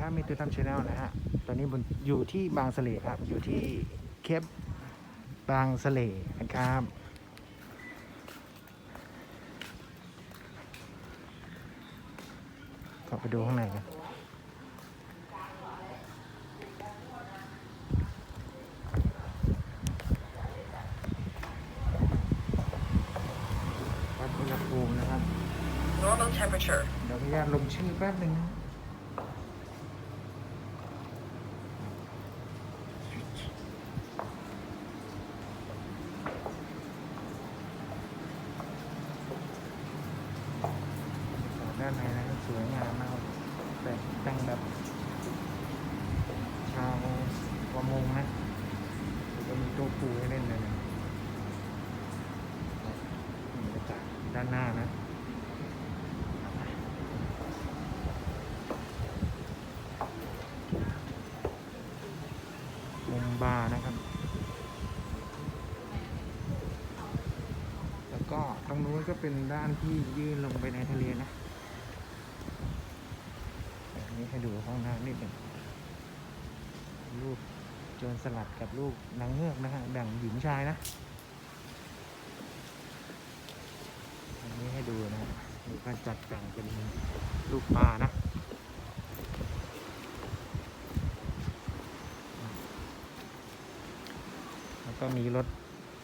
ครับมีตัวทำชาแนลนะฮะ ตอนนี้บนอยู่ที่บางสะเลครับ อยู่ที่เคปบางสะเลนะครับเข้าไปดูข้างในกันวัดอุณหภูมินะครับ Normal temperature. เดี๋ยวขออนุญาตลงชื่อแป๊บหนึ่งนะด้านในนะครับสวยงามมาก แต่งแบบ ชาวประมงนะแล้วก็มีโต๊ะปูให้เล่นเลยนะนี่บรรยากด้านหน้านะมุมบาร์นะครับ แล้วก็ตรงนู้นก็เป็นด้านที่ยื่นลงไปในทะเลนะ ให้ดูห้องน้ำนิดหนึ่งรูปโจรสลัดกับรูปนางเงือกนะฮะแบ่งหญิงชายนะอันนี้ให้ดูนะมีการจัดแต่งเป็นรูปปลานะแล้วก็มีรถ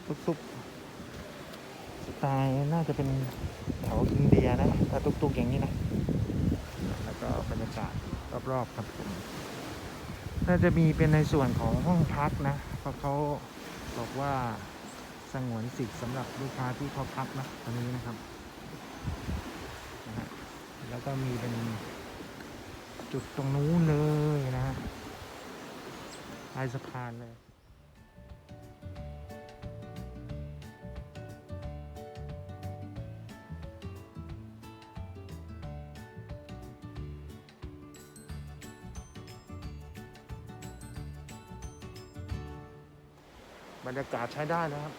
ตุ๊กๆสไตล์น่าจะเป็นแถวอินเดียนะถ้าตุ๊กๆอย่างนี้นะ แล้วก็บรรยากาศ รอบๆครับผมน่าจะมีเป็นในส่วนของห้องพักนะเพราะเขาบอกว่าสงวนสิทธิ์สำหรับลูกค้าที่เขาพักนะตอนนี้นะครับนะฮะแล้วก็มีเป็นจุดตรงนู้นเลยนะฮะปลายสะพานเลย บรรยากาศใช้ได้นะครับ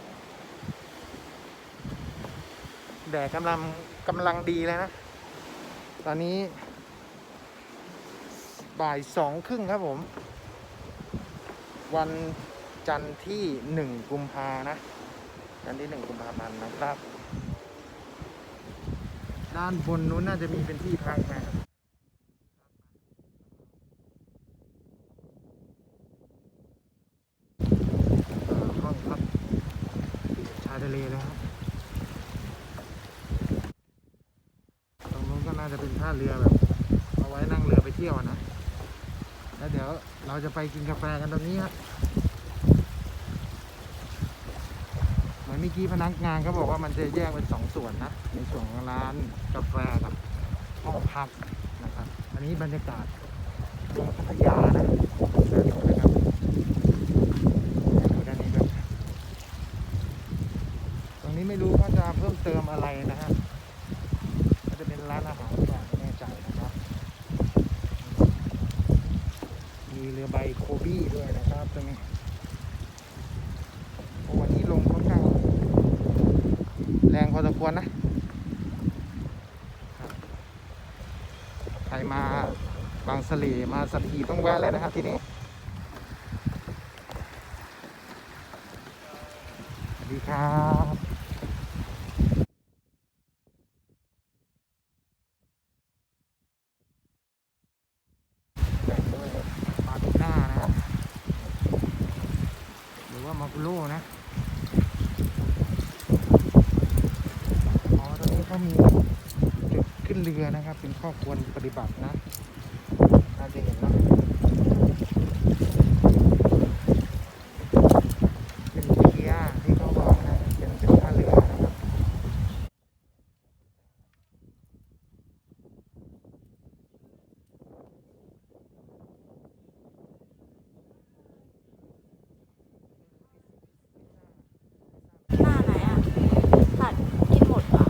แดดกำลังกำลังดีเลยนะ ตอนนี้ บ่ายสองครึ่งครับผม วันจันทร์ที่หนึ่งกุมภานะ จันทร์ที่หนึ่งกุมภาพันธ์นะครับ ด้านบนนู้นน่าจะมีเป็นที่พักนะครับ เอ่อห้องพักชายทะเลเลยครับตรง็น่าจะเป็นท่าเรือแบบ เอาไว้นั่งเรือไปเที่ยวนะ แล้วเดี๋ยวเราจะไปกินกาแฟกันตรงนี้ครับเหมือนเมื่อกี้พนักงานเขาบอกว่ามันจะแยกเป็นสองส่วนนะ ในส่วนของร้านกาแฟกับห้องพักนะครับ อันนี้บรรยากาศเมืองพัทยานะสนุกนะครับ ดูด้านนี้ด้วยตรงนี้ไม่รู้เขาจะเพิ่มเติมอะไรนะฮะก็จะเป็นร้านอาหารหรือเปล่าไม่แน่ใจนะครับ มีเรือใบ โคบี้ด้วยนะครับตรงนี้วันนี้ลงค่อนข้างแรงพอสมควรนะใครมาบางสะเลมาสัตหีบต้องแวะเลยนะครับที่นี่สวัสดีครับปลาทูน่านะ หรือว่ามา กุโร่นะอ๋อตอนนี้เขามีจุดขึ้นเรือนะครับ เป็นข้อควรปฏิบัตินะน่าจะเห็นนะป็นเกียร์ที่เขาบอกนะ เป็นเป็นท่าเรือนะครับ หน้าไหนอะผัดกินหมดป่ะ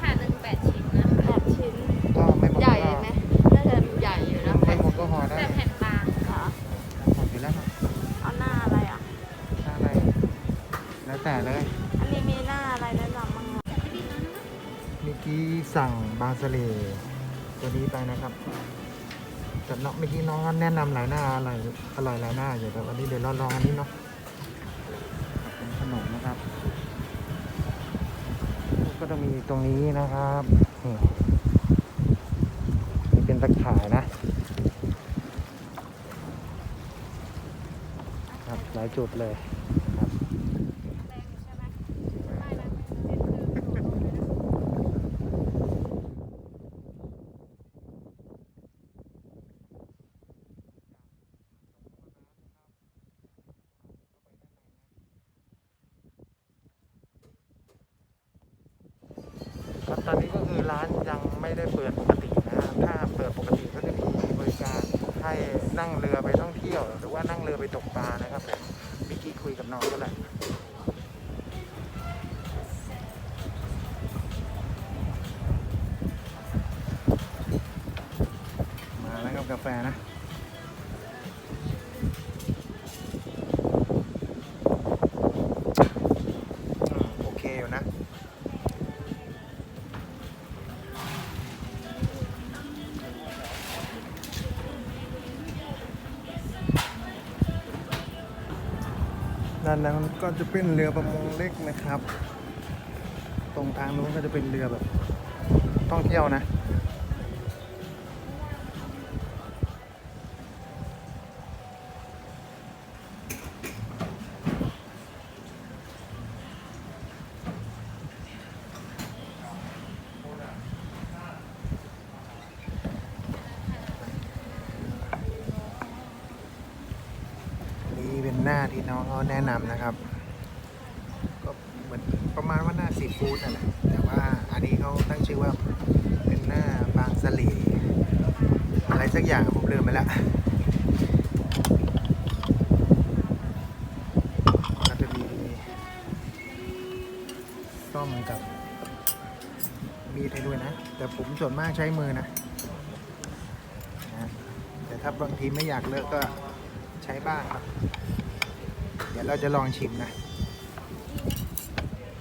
ถาดหนึ่งแปดชิ้นนะคะ แปดชิ้น ก็ไม่หมด ใหญ่ ก็ ไหมน่าจะใหญ่อยู่นะ ไม่หมดก็ห่อได้ แบบแผ่นบาง เหรอ หมดอยู่แล้วนะ เอาหน้าอะไรอะ ถ้าอะไร แล้วแต่เลย อันนี้มีหน้าอะไรแนะนำบ้างอะเมื่อกี้สั่งบางสะเลตัวนี้ไปนะครับแต่น้องเมื่อกี้น้องแนะนำหลายหน้าอร่อยอร่อยหลายหน้าอยู่แต่วันนี้เดี๋ยวเราลองอันนี้เนาะเป็นขนมนะครับ ก็จะมีตรงนี้นะครับนี่นี่เป็นตะข่ายนะ ครับหลายจุดเลยครับ ครับ ตอนนี้ก็คือร้านยังไม่ได้เปิดปกตินะฮะถ้าเปิดปกติก็จะมีบริการให้นั่งเรือไปท่องเที่ยว หรือว่านั่งเรือไปตกปลานะครับผมมื่อกี้คุยกับน้องก็แหละมาแล้วครับกาแฟนะ ด้านนั้นก็จะเป็นเรือประมงเล็กนะครับ ตรงทางนู้นก็จะเป็นเรือแบบท่องเที่ยวนะ หน้าที่น้องเขาแนะนำนะครับ ก็เหมือนประมาณว่าหน้าซีฟู้ดนั่นแหละแต่ว่าอันนี้เขาตั้งชื่อว่าเป็นหน้าบางสะเลอะไรสักอย่างผมลืมไปแล้วก็จะมีซ่อมกับมีดให้ด้วยนะ แต่ผมส่วนมากใช้มือนะนะแต่ถ้าบางทีไม่อยากเลิกก็ใช้บ้างครับ เดี๋ยวเราจะลองชิมนะ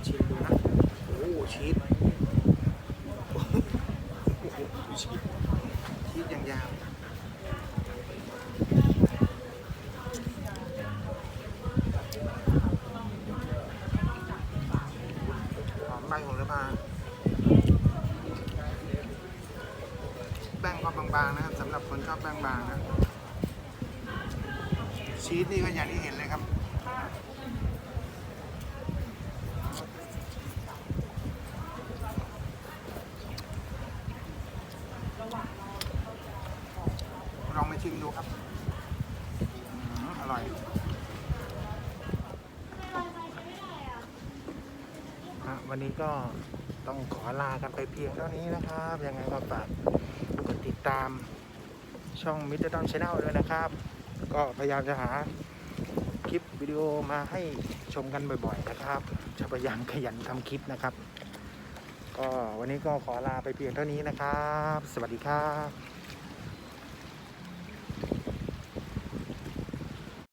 ชิมดูนะ โอ้ชีสชีสอย่างยาวหอมใบโหระพาแป้งก็บางๆนะครับสำหรับคนชอบแป้งบางนะชีสนี่ก็อย่างที่เห็นเลยครับ ลองมาชิมดูครับ อร่อยวันนี้ก็ต้องขอลากันไปเพียงเท่านี้นะครับ ยังไงก็ฝากกดติดตามช่องมิ d เ e อร์ดอนช n แนลด้วยนะครับ ก็พยายามจะหา ลิปวิดีโอมาให้ชมกันบ่อยๆนะครับ จะพยายามขยันทำคลิปนะครับ ก็วันนี้ก็ขอลาไปเพียงเท่านี้นะครับ สวัสดีครับ